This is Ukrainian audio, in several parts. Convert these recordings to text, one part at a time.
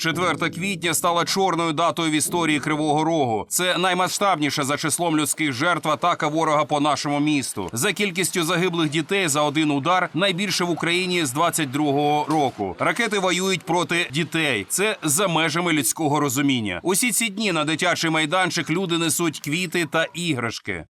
4 квітня стала чорною датою в історії Кривого Рогу. Це наймасштабніша за числом людських жертв атака ворога по нашому місту. За кількістю загиблих дітей за один удар найбільше в Україні з 22-го року. Ракети воюють проти дітей. Це за межами людського розуміння. Усі ці дні на дитячий майданчик люди несуть квіти та іграшки.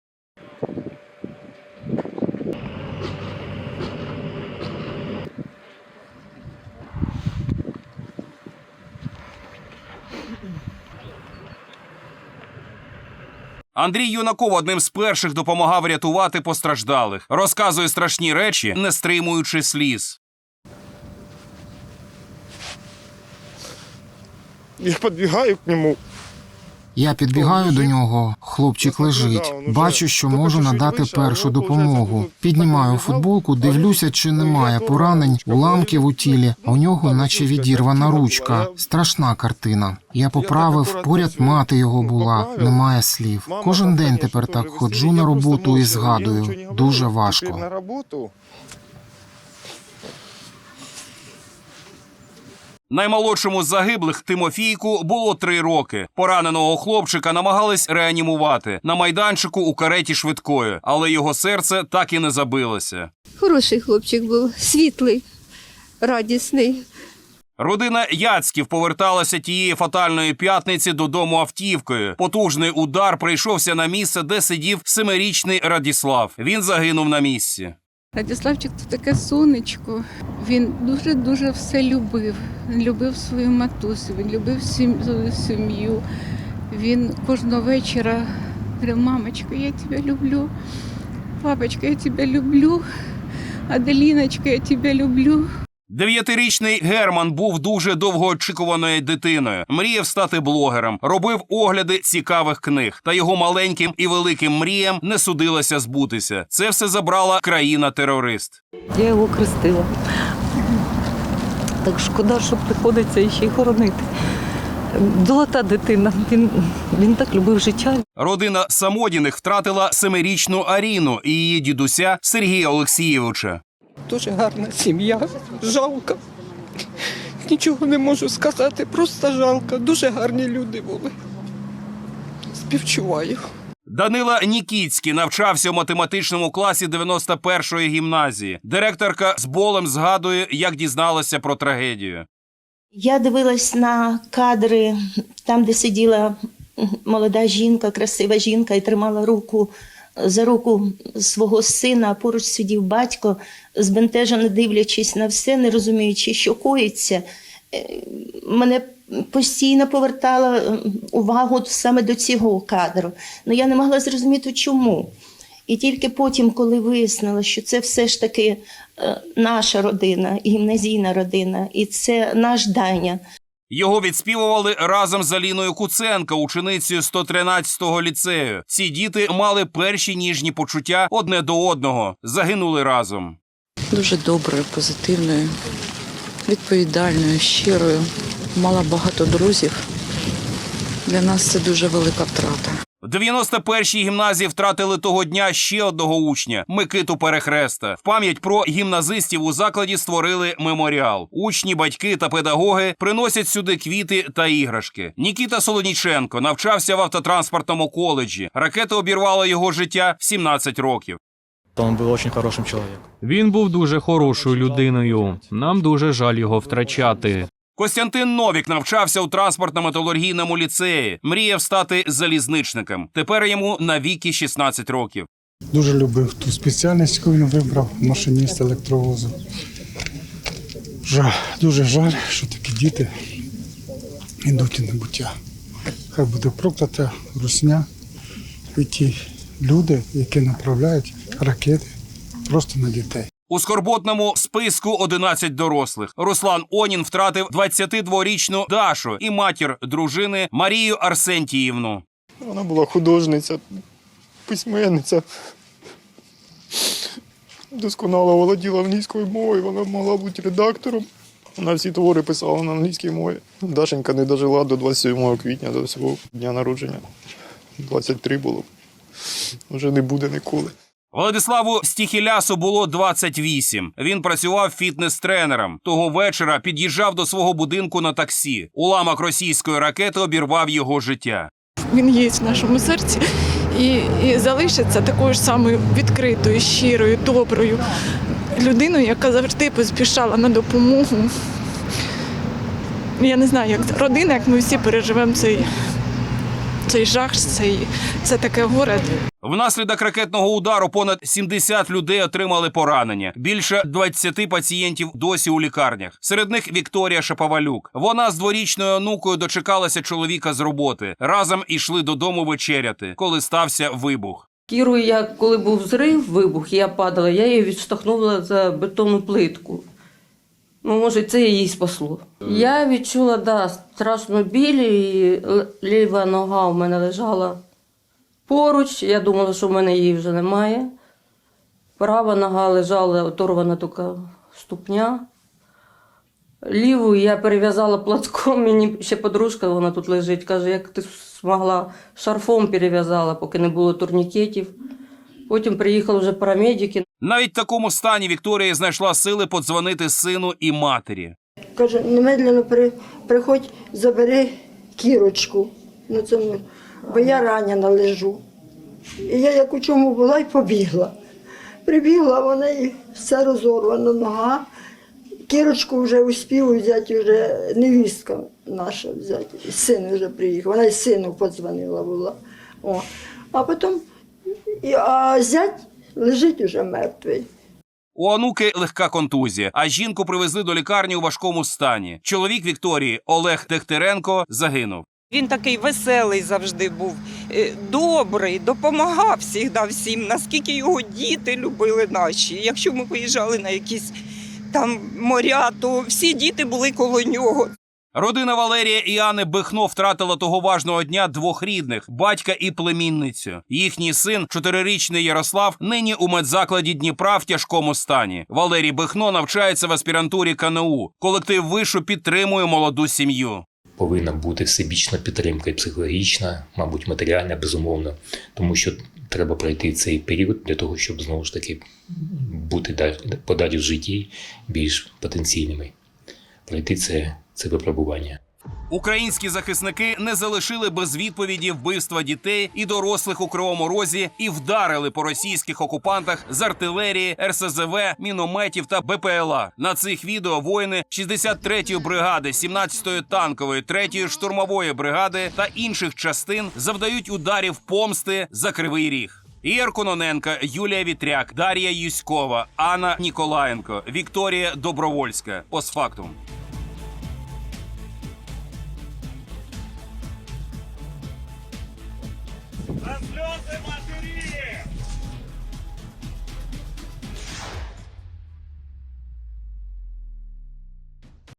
Андрій Юнаков одним з перших допомагав рятувати постраждалих. Розказує страшні речі, не стримуючи сліз. Я підбігаю к нему. Я підбігаю до нього, хлопчик лежить. Бачу, що можу надати першу допомогу. Піднімаю футболку, дивлюся, чи немає поранень, уламків у тілі, а у нього наче відірвана ручка. Страшна картина. Я поправив, поряд мати його була, немає слів. Кожен день тепер так ходжу на роботу і згадую. Дуже важко. Наймолодшому з загиблих Тимофійку було три роки. Пораненого хлопчика намагались реанімувати на майданчику у кареті швидкої, але його серце так і не забилося. Хороший хлопчик був, світлий, радісний. Родина Яцьків поверталася тієї фатальної п'ятниці додому автівкою. Потужний удар прийшовся на місце, де сидів семирічний Радіслав. Він загинув на місці. Радіславчик це таке сонечко. Він дуже-дуже все любив. Він любив свою матусю, він любив свою сім'ю. Він кожного вечора говорив, мамочка, я тебе люблю. Папочка, я тебе люблю. Аделіночка, я тебе люблю. Дев'ятирічний Герман був дуже довгоочікуваною дитиною. Мріяв стати блогером, робив огляди цікавих книг. Та його маленьким і великим мріям не судилося збутися. Це все забрала країна-терорист. Я його хрестила. Так шкода, що приходиться ще й хоронити. Золота дитина. Він, він так любив життя. Родина Самодіних втратила семирічну Аріну і її дідуся Сергія Олексійовича. Дуже гарна сім'я. Жалко. Нічого не можу сказати, просто жалко. Дуже гарні люди були. Співчуваю. Данила Нікіцький навчався у математичному класі 91-ї гімназії. Директорка з болем згадує, як дізналася про трагедію. Я дивилась на кадри там, де сиділа молода жінка, красива жінка, і тримала руку за руку свого сина. Поруч сидів батько, збентежено дивлячись на все, не розуміючи, що коїться. Е, Мене постійно повертала увагу саме до цього кадру. Ну я не могла зрозуміти, чому. І тільки потім, коли вияснила, що це все ж таки е, наша родина, гімназійна родина, і це наш Даня. Його відспівували разом з Аліною Куценко, ученицею 113-го ліцею. Ці діти мали перші ніжні почуття одне до одного, загинули разом. дуже доброю, позитивною, відповідальною, щирою. Мала багато друзів. Для нас це дуже велика втрата. В 91-й гімназії втратили того дня ще одного учня Микиту Перехреста. В пам'ять про гімназистів у закладі створили меморіал. Учні, батьки та педагоги приносять сюди квіти та іграшки. Нікіта Солоніченко навчався в автотранспортному коледжі. Ракета обірвала його життя в 17 років. Он был очень хорошим человеком. Він був дуже хорошою людиною. Нам дуже жаль його втрачати. Костянтин Новік навчався у транспортно-металургійному ліцеї. Мріяв стати залізничником. Тепер йому навіки 16 років. Дуже любив ту спеціальність, яку він вибрав, машиніст електровозу. Жаль, дуже жаль, що такі діти йдуть у небуття. Хай буде проклята русня і ті люди, які направляють ракети просто на дітей. У скорботному списку 11 дорослих. Руслан Онін втратив 22-річну Дашу і матір дружини Марію Арсентіївну. Вона була художниця, письменниця. Досконало володіла англійською мовою, вона могла бути редактором. Вона всі твори писала на англійській мові. Дашенька не дожила до 27 квітня, до свого дня народження. 23 було. Вже не буде ніколи. Владиславу Стіхілясу було 28. Він працював фітнес-тренером. Того вечора під'їжджав до свого будинку на таксі. Уламок російської ракети обірвав його життя. Він є в нашому серці і, і залишиться такою ж самою відкритою, щирою, доброю людиною, яка завжди поспішала на допомогу. Я не знаю, як родина, як ми всі переживемо цей, цей жах, цей, це таке горе. Внаслідок ракетного удару понад 70 людей отримали поранення. Більше 20 пацієнтів досі у лікарнях. Серед них Вікторія Шаповалюк. Вона з дворічною онукою дочекалася чоловіка з роботи. Разом ішли додому вечеряти, коли стався вибух. Кіру, я коли був зрив, вибух, я падала, я її відштовхнула за бетонну плитку. Ну, може, це її спасло. Я відчула, да, страшно біль, і ліва нога у мене лежала поруч. Я думала, що в мене її вже немає. Права нога лежала оторвана тільки ступня. Ліву я перев'язала платком, мені ще подружка, вона тут лежить, каже, як ти змогла шарфом перев'язала, поки не було турнікетів. Потім приїхали вже парамедики. Навіть в такому стані Вікторія знайшла сили подзвонити сину і матері. Каже, немедленно при, приходь, забери кірочку. Це, ну, бо я ранена лежу. І я як у чому була і побігла. Прибігла, вона і все розорвана нога. Кірочку вже успів взяти вже невістка наша взяти. Син вже приїхав. Вона й сину подзвонила була. О. А потім а зять лежить уже мертвий. У онуки легка контузія, а жінку привезли до лікарні у важкому стані. Чоловік Вікторії Олег Дехтяренко загинув. Він такий веселий завжди був, е, добрий, допомагав завжди всім, наскільки його діти любили наші. Якщо ми виїжджали на якісь там моря, то всі діти були коло нього. Родина Валерія і Анни Бихно втратила того важного дня двох рідних батька і племінницю. Їхній син, чотирирічний Ярослав, нині у медзакладі Дніпра в тяжкому стані. Валерій Бихно навчається в аспірантурі КНУ. Колектив вишу підтримує молоду сім'ю. повинна бути всебічна підтримка і психологічна, мабуть, матеріальна, безумовно, тому що треба пройти цей період для того, щоб знову ж таки бути далі, подалі в житті більш потенційними. Пройти це, це випробування. Українські захисники не залишили без відповіді вбивства дітей і дорослих у Кривому Розі і вдарили по російських окупантах з артилерії, РСЗВ, мінометів та БПЛА. На цих відео воїни 63-ї бригади, 17-ї танкової, 3-ї штурмової бригади та інших частин завдають ударів помсти за кривий ріг. Ігор Кононенко, Юлія Вітряк, Дар'я Юськова, Анна Ніколаєнко, Вікторія Добровольська. Постфактум. Матері!